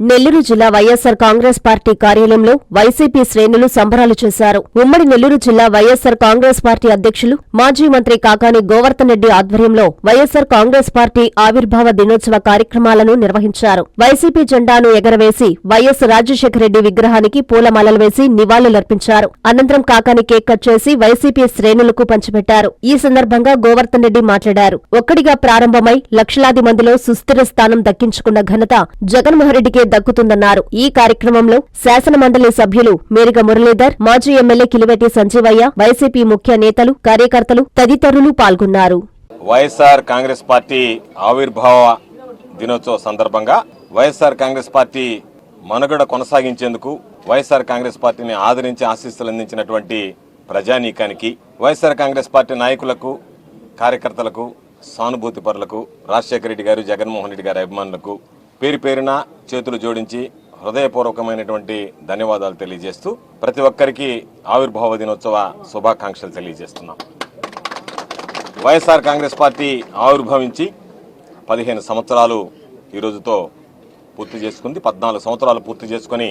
నెల్లూరు జిల్లా వైఎస్సార్ కాంగ్రెస్ పార్టీ కార్యాలయంలో వైసీపీ శ్రేణులు సంబరాలు చేశారు. ఉమ్మడి నెల్లూరు జిల్లా వైఎస్సార్ కాంగ్రెస్ పార్టీ అధ్యక్షులు మాజీ మంత్రి కాకాని గోవర్ధన్ రెడ్డి ఆధ్వర్యంలో వైఎస్సార్ కాంగ్రెస్ పార్టీ ఆవిర్భావ దినోత్సవ కార్యక్రమాలను నిర్వహించారు. వైసీపీ జెండాను ఎగరవేసి వైఎస్ రాజశేఖర రెడ్డి విగ్రహానికి పూలమాలలు వేసి నివాళులర్పించారు. అనంతరం కాకాని కేక్ కట్ చేసి వైసీపీ శ్రేణులకు పంచిపెట్టారు. ఈ సందర్భంగా గోవర్ధన్ రెడ్డి మాట్లాడారు. ఒక్కడిగా ప్రారంభమై లక్షలాది మందిలో సుస్థిర స్థానం దక్కించుకున్న ఘనత జగన్మోహన్ రెడ్డికి దక్కుతుందన్నారు. ఈ కార్యక్రమంలో శాసన మండలి సభ్యులు మేరిగ మురళీధర్ మాజీ ఎమ్మెల్యే కిలివెట్టి సంజీవయ్య వైసీపీ ముఖ్య నేతలు కార్యకర్తలు తదితరులు పాల్గొన్నారు. వైఎస్ఆర్ కాంగ్రెస్ పార్టీ ఆవిర్భావ దినోత్సవ సందర్భంగా వైఎస్ఆర్ కాంగ్రెస్ పార్టీ మనుగడ కొనసాగించేందుకు వైఎస్ఆర్ కాంగ్రెస్ పార్టీని ఆదరించి ఆశీస్సులు అందించినటువంటి ప్రజానీకానికి వైఎస్ఆర్ కాంగ్రెస్ పార్టీ నాయకులకు కార్యకర్తలకు సానుభూతి పరులకు రాజశేఖర రెడ్డి గారు జగన్మోహన్ రెడ్డి గారి అభిమానులకు పేరు పేరున చేతులు జోడించి హృదయపూర్వకమైనటువంటి ధన్యవాదాలు తెలియజేస్తూ ప్రతి ఒక్కరికి ఆవిర్భావ దినోత్సవ శుభాకాంక్షలు తెలియజేస్తున్నాం. వైఎస్ఆర్ కాంగ్రెస్ పార్టీ ఆవిర్భవించి పదిహేను సంవత్సరాలు ఈ రోజుతో పూర్తి చేసుకుంది. పద్నాలుగు సంవత్సరాలు పూర్తి చేసుకొని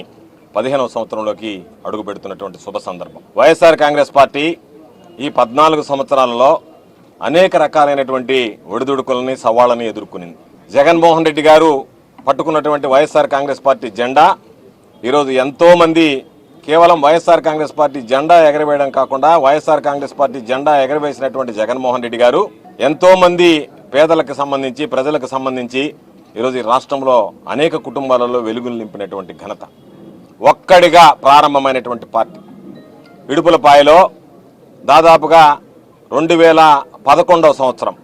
పదిహేనవ సంవత్సరంలోకి అడుగు పెడుతున్నటువంటి శుభ సందర్భం. వైఎస్ఆర్ కాంగ్రెస్ పార్టీ ఈ పద్నాలుగు సంవత్సరాలలో అనేక రకాలైనటువంటి ఒడిదుడుకులని సవాళ్ళని ఎదుర్కొనింది. జగన్మోహన్ రెడ్డి గారు పట్టుకున్నటువంటి వైఎస్ఆర్ కాంగ్రెస్ పార్టీ జెండా. ఈరోజు ఎంతోమంది కేవలం వైఎస్ఆర్ కాంగ్రెస్ పార్టీ జెండా ఎగరవేయడం కాకుండా వైఎస్ఆర్ కాంగ్రెస్ పార్టీ జెండా ఎగరవేసినటువంటి జగన్మోహన్ రెడ్డి గారు ఎంతోమంది పేదలకు సంబంధించి ప్రజలకు సంబంధించి ఈరోజు ఈ రాష్ట్రంలో అనేక కుటుంబాలలో వెలుగులు నింపినటువంటి ఘనత. ఒక్కడిగా ప్రారంభమైనటువంటి పార్టీ. ఇడుపులపాయలో దాదాపుగా రెండు వేల పదకొండవ సంవత్సరం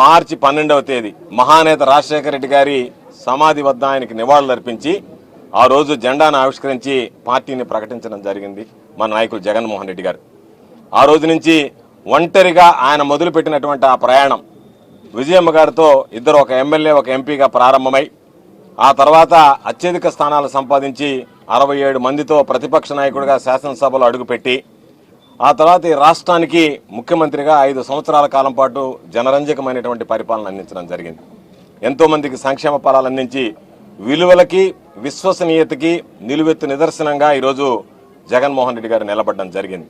మార్చి పన్నెండవ తేదీ మహానేత రాజశేఖర రెడ్డి గారి సమాధి వద్ద ఆయనకి నివాళులర్పించి ఆ రోజు జెండాను ఆవిష్కరించి పార్టీని ప్రకటించడం జరిగింది మా నాయకులు జగన్మోహన్ రెడ్డి గారు. ఆ రోజు నుంచి ఒంటరిగా ఆయన మొదలుపెట్టినటువంటి ఆ ప్రయాణం విజయమ్మ గారితో ఇద్దరు ఒక ఎమ్మెల్యే ఒక ఎంపీగా ప్రారంభమై ఆ తర్వాత అత్యధిక స్థానాలు సంపాదించి అరవై ఏడు మందితో ప్రతిపక్ష నాయకుడిగా శాసనసభలో అడుగుపెట్టి ఆ తర్వాత ఈ రాష్ట్రానికి ముఖ్యమంత్రిగా ఐదు సంవత్సరాల కాలం పాటు జనరంజకమైనటువంటి పరిపాలన అందించడం జరిగింది. ఎంతో మందికి సంక్షేమ ఫలాలు అందించి విలువలకి విశ్వసనీయతకి నిలువెత్తు నిదర్శనంగా ఈరోజు జగన్మోహన్ రెడ్డి గారు నిలబడడం జరిగింది.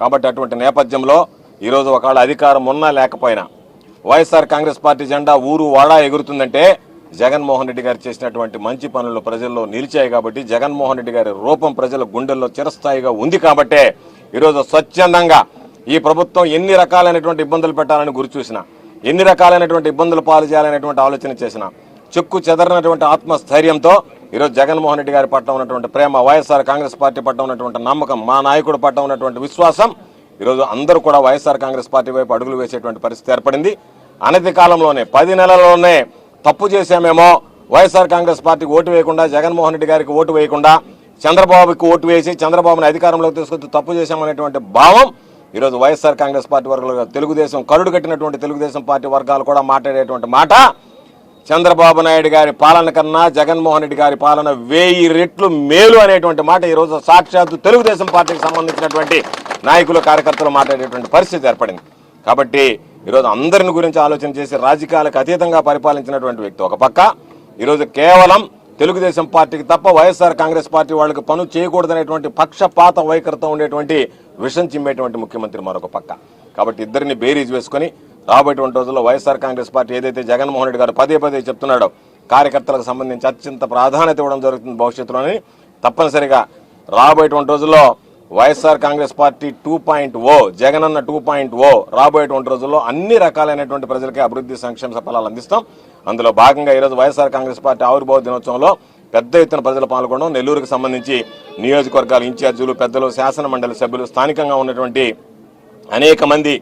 కాబట్టి అటువంటి నేపథ్యంలో ఈరోజు ఒకవేళ అధికారం ఉన్నా లేకపోయినా వైఎస్ఆర్ కాంగ్రెస్ పార్టీ జెండా ఊరు వాడా ఎగురుతుందంటే జగన్మోహన్ రెడ్డి గారు చేసినటువంటి మంచి పనులు ప్రజల్లో నిలిచాయి కాబట్టి జగన్మోహన్ రెడ్డి గారి రూపం ప్రజల గుండెల్లో చిరస్థాయిగా ఉంది కాబట్టే ఈరోజు స్వచ్ఛందంగా ఈ ప్రభుత్వం ఎన్ని రకాలైనటువంటి ఇబ్బందులు పెట్టాలని గురి చూసినా ఎన్ని రకాలైనటువంటి ఇబ్బందులు పాలు చేయాలనేటువంటి ఆలోచన చేసిన చెక్కు చెదరినటువంటి ఆత్మస్థైర్యంతో ఈరోజు జగన్మోహన్ రెడ్డి గారి పట్ల ఉన్నటువంటి ప్రేమ వైఎస్ఆర్ కాంగ్రెస్ పార్టీ పట్ల ఉన్నటువంటి నమ్మకం మా నాయకుడు పట్ల ఉన్నటువంటి విశ్వాసం ఈరోజు అందరూ కూడా వైఎస్ఆర్ కాంగ్రెస్ పార్టీ వైపు అడుగులు వేసేటువంటి పరిస్థితి ఏర్పడింది. అనతి కాలంలోనే పది నెలల్లోనే తప్పు చేశామేమో వైఎస్ఆర్ కాంగ్రెస్ పార్టీకి ఓటు వేయకుండా జగన్మోహన్ రెడ్డి గారికి ఓటు వేయకుండా చంద్రబాబుకి ఓటు వేసి చంద్రబాబుని అధికారంలోకి తీసుకొచ్చి తప్పు చేశామనేటువంటి భావం ఈరోజు వైఎస్ఆర్ కాంగ్రెస్ పార్టీ వర్గాలు తెలుగుదేశం కరుడు కట్టినటువంటి తెలుగుదేశం పార్టీ వర్గాలు కూడా మాట్లాడేటువంటి మాట. చంద్రబాబు నాయుడు గారి పాలన కన్నా జగన్మోహన్ రెడ్డి గారి పాలన వెయ్యి రెట్లు మేలు అనేటువంటి మాట ఈరోజు సాక్షాత్తు తెలుగుదేశం పార్టీకి సంబంధించినటువంటి నాయకులు కార్యకర్తలు మాట్లాడేటువంటి పరిస్థితి ఏర్పడింది. కాబట్టి ఈరోజు అందరిని గురించి ఆలోచన చేసి రాజకీయాలకు అతీతంగా పరిపాలించినటువంటి వ్యక్తి ఒక పక్క. ఈరోజు కేవలం తెలుగుదేశం పార్టీకి తప్ప వైఎస్ఆర్ కాంగ్రెస్ పార్టీ వాళ్ళకి పను చేయకూడదనేటువంటి పక్షపాత వైఖరితో ఉండేటువంటి విషం చిమ్మేటువంటి ముఖ్యమంత్రి మరొక పక్క. కాబట్టి ఇద్దరిని బేరీజ్ వేసుకొని రాబోయేటువంటి రోజుల్లో వైఎస్ఆర్ కాంగ్రెస్ పార్టీ ఏదైతే జగన్మోహన్ రెడ్డి గారు పదే పదే చెప్తున్నాడో కార్యకర్తలకు సంబంధించి అత్యంత ప్రాధాన్యత ఇవ్వడం జరుగుతుంది భవిష్యత్తులోని. తప్పనిసరిగా రాబోయేటువంటి రోజుల్లో YSR Congress Party two point O Jagananna two point O రాబోయేటువంటి రోజుల్లో అన్ని రకాలైనటువంటి ప్రజలకి అభివృద్ధి సంక్షేమ ఫలాలు అందిస్తాం. అందులో భాగంగా ఈరోజు వైఎస్ఆర్ కాంగ్రెస్ పార్టీ ఆవిర్భావ దినోత్సవంలో పెద్ద ఎత్తున ప్రజలు పాల్గొనడం నెల్లూరుకు సంబంధించి నియోజకవర్గాల ఇన్ఛార్జీలు పెద్దలు శాసన మండలి సభ్యులు స్థానికంగా ఉన్నటువంటి అనేక మంది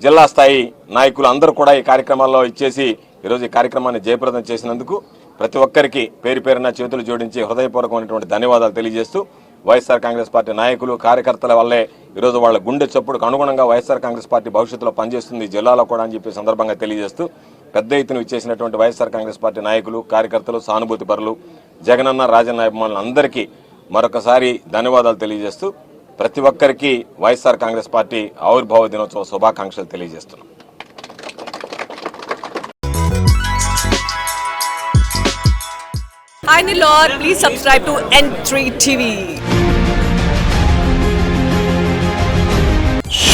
జిల్లా స్థాయి నాయకులు అందరూ కూడా ఈ కార్యక్రమాల్లో ఇచ్చేసి ఈరోజు ఈ కార్యక్రమాన్ని జయప్రదం చేసినందుకు ప్రతి ఒక్కరికి పేరు పేరున చేతులు జోడించి హృదయపూర్వకమైనటువంటి ధన్యవాదాలు తెలియజేస్తూ వైఎస్ఆర్ కాంగ్రెస్ పార్టీ నాయకులు కార్యకర్తల వల్లే ఈరోజు వాళ్ళ గుండె చప్పుడుకు అనుగుణంగా వైఎస్ఆర్ కాంగ్రెస్ పార్టీ భవిష్యత్తులో పనిచేస్తుంది జిల్లాలో కూడా అని చెప్పి సందర్భంగా తెలియజేస్తూ పెద్ద ఎత్తున ఇచ్చేసినటువంటి వైఎస్ఆర్ కాంగ్రెస్ పార్టీ నాయకులు కార్యకర్తలు సానుభూతి పరులు జగనన్న రాజన్న అభిమానులు అందరికీ మరొకసారి ధన్యవాదాలు తెలియజేస్తూ ప్రతి ఒక్కరికి వైఎస్ఆర్ కాంగ్రెస్ పార్టీ ఆవిర్భావ దినోత్సవ శుభాకాంక్షలు తెలియజేస్తున్నాం Hi Nilor, please subscribe to N3 TV.